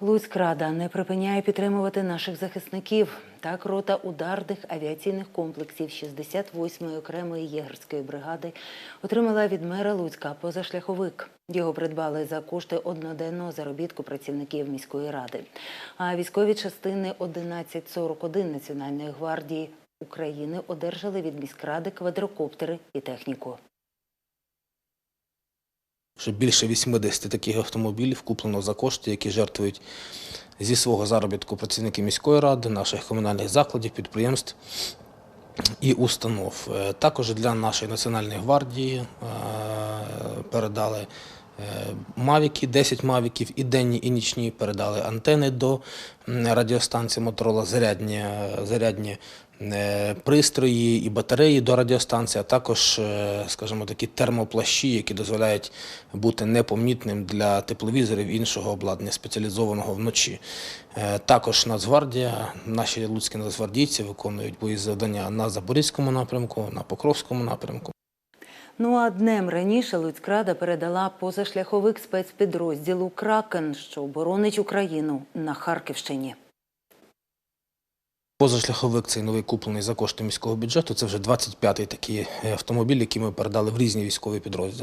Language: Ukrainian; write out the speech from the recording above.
Луцькрада не припиняє підтримувати наших захисників. Так, рота ударних авіаційних комплексів 68-ї окремої єгерської бригади отримала від мера Луцька позашляховик. Його придбали за кошти одноденного заробітку працівників міської ради. А військові частини 1141 Національної гвардії України одержали від міськради квадрокоптери і техніку. Вже більше 80 таких автомобілів куплено за кошти, які жертвують зі свого заробітку працівники міської ради, наших комунальних закладів, підприємств і установ. Е, Також для нашої національної гвардії е, передали мавіки, 10 мавіків, і денні, і нічні передали антени до радіостанції Моторола, зарядні, е, зарядні е, пристрої і батареї до радіостанції, а також, е, скажімо, такі термоплащі, які дозволяють бути непомітним для тепловізорів іншого обладнання спеціалізованого вночі. Е, Також Нацгвардія, наші луцькі нацгвардійці виконують бої завдання на Запорізькому напрямку, на Покровському напрямку. Ну а днем раніше Луцькрада передала позашляховик спецпідрозділу Кракен, що оборонить Україну на Харківщині. Позашляховик цей новий куплений за кошти міського бюджету. Це вже 25-й такий автомобіль, який ми передали в різні військові підрозділи.